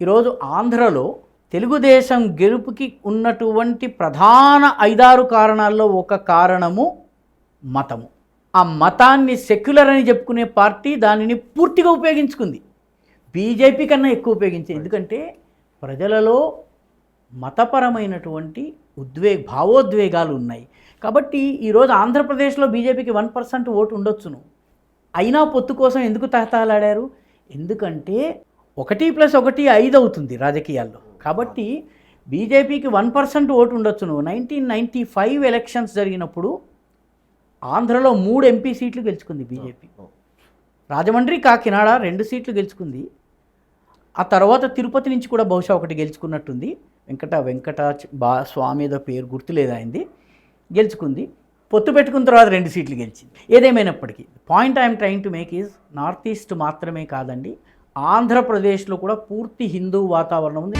ఈరోజు ఆంధ్రలో తెలుగుదేశం గెలుపుకి ఉన్నటువంటి ప్రధాన ఐదారు కారణాల్లో ఒక కారణము మతము. ఆ మతాన్ని సెక్యులర్ అని చెప్పుకునే పార్టీ దానిని పూర్తిగా ఉపయోగించుకుంది. బీజేపీ కన్నా ఎక్కువ ఉపయోగించింది ఎందుకంటే ప్రజలలో మతపరమైనటువంటి ఉద్వే భావోద్వేగాలు ఉన్నాయి. కాబట్టి ఈరోజు ఆంధ్రప్రదేశ్లో బీజేపీకి వన్ పర్సెంట్ ఓటు ఉండొచ్చును. అయినా పొత్తు కోసం ఎందుకు తహతాలాడారు ఎందుకంటే ఒకటి ప్లస్ ఒకటి ఐదు అవుతుంది రాజకీయాల్లో. కాబట్టి బీజేపీకి వన్ పర్సెంట్ ఓటు ఉండొచ్చును. నైన్టీన్ నైంటీ ఫైవ్ ఎలక్షన్స్ జరిగినప్పుడు ఆంధ్రలో మూడు ఎంపీ సీట్లు గెలుచుకుంది బీజేపీ. రాజమండ్రి కాకినాడ రెండు సీట్లు గెలుచుకుంది. ఆ తర్వాత తిరుపతి నుంచి కూడా బహుశా ఒకటి గెలుచుకున్నట్టుంది. వెంకట వెంకట బా స్వామి ఏదో పేరు గుర్తులేదు ఆయనది. గెలుచుకుంది. పొత్తు పెట్టుకున్న తర్వాత రెండు సీట్లు గెలిచింది. ఏదేమైనప్పటికీ. Point I'm trying to make is north east మాత్రమే కాదండి. ఆంధ్రప్రదేశ్లో కూడా పూర్తి హిందూ వాతావరణం ఉంది.